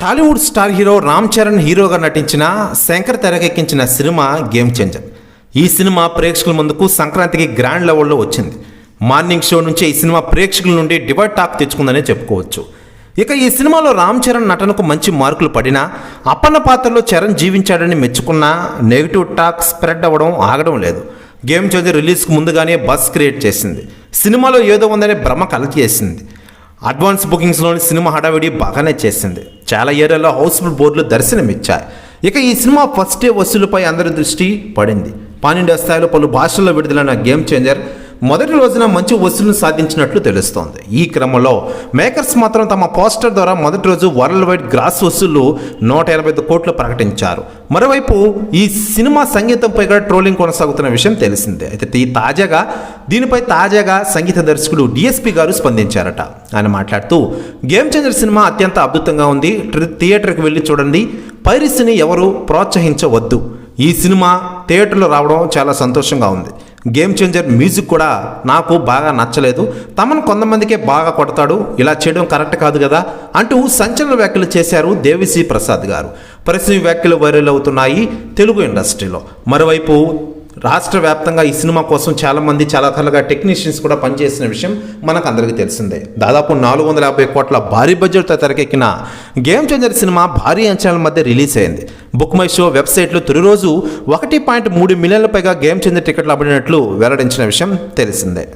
Tollywood star hero Ram Charan హీరోగా నటించిన శంకర్ తెరకెక్కించిన సినిమా గేమ్ చేంజర్. ఈ సినిమా ప్రేక్షకుల ముందుకు సంక్రాంతికి గ్రాండ్ లెవెల్లో వచ్చింది. మార్నింగ్ షో నుంచి ఈ సినిమా ప్రేక్షకుల నుండి డివైడ్ టాక్ తెచ్చుకుందనే చెప్పుకోవచ్చు. ఇక ఈ సినిమాలో రామ్ చరణ్ నటనకు మంచి మార్కులు పడినా అప్పన్న పాత్రలో చరణ్ జీవించాడని మెచ్చుకున్న నెగిటివ్ టాక్ స్ప్రెడ్ అవ్వడం ఆగడం లేదు. గేమ్ చేంజర్ రిలీజ్కి ముందుగానే బస్ క్రియేట్ చేసింది. సినిమాలో ఏదో ఉందనే భ్రమ కలగజేసింది. అడ్వాన్స్ బుకింగ్స్లోని సినిమా హడావిడి బాగానే చేసింది. చాలా ఏరియాలో హౌస్ఫుల్ బోర్డులు దర్శనమిచ్చాయి. ఇక ఈ సినిమా ఫస్ట్ డే వసూలుపై అందరి దృష్టి పడింది. పానిండియా స్థాయిలో పలు భాషల్లో విడుదలైన గేమ్ చేంజర్ మొదటి రోజున మంచి వసూలు సాధించినట్లు తెలుస్తోంది. ఈ క్రమంలో మేకర్స్ మాత్రం తమ పోస్టర్ ద్వారా మొదటి రోజు వరల్డ్ వైడ్ గ్రాస్ వసూళ్ళు నూట ఎనభై ఐదు కోట్లు ప్రకటించారు. మరోవైపు ఈ సినిమా సంగీతంపై కూడా ట్రోలింగ్ కొనసాగుతున్న విషయం తెలిసిందే. అయితే ఈ తాజాగా దీనిపై తాజాగా సంగీత దర్శకుడు డిఎస్పి గారు స్పందించారట. ఆయన మాట్లాడుతూ గేమ్ చేంజర్ సినిమా అత్యంత అద్భుతంగా ఉంది. థియేటర్కి వెళ్ళి చూడండి. పైరసీని ఎవరు ప్రోత్సహించవద్దు. ఈ సినిమా థియేటర్లో రావడం చాలా సంతోషంగా ఉంది. గేమ్ చేంజర్ మ్యూజిక్ కూడా నాకు బాగా నచ్చలేదు. తమను కొంతమందికే బాగా కొడతాడు. ఇలా చేయడం కరెక్ట్ కాదు కదా అంటూ సంచలన వ్యాఖ్యలు చేశారు దేవిశ్రీ ప్రసాద్ గారు. పరిస్థితి వ్యాఖ్యలు వైరల్ అవుతున్నాయి తెలుగు ఇండస్ట్రీలో. మరోవైపు రాష్ట్ర వ్యాప్తంగా ఈ సినిమా కోసం చాలామంది చాలా రకాలుగా టెక్నీషియన్స్ కూడా పనిచేసిన విషయం మనకు అందరికీ తెలిసిందే. దాదాపు నాలుగు వందల యాభై కోట్ల భారీ బడ్జెట్తో తెరకెక్కిన గేమ్ చేంజర్ సినిమా భారీ అంచనాల మధ్య రిలీజ్ అయింది. బుక్ మై షో వెబ్సైట్లో తొలి రోజు ఒకటి పాయింట్ మూడు మిలియన్ల పైగా గేమ్ చేంజర్ టికెట్లు అమ్మినట్లు వెల్లడించిన విషయం తెలిసిందే.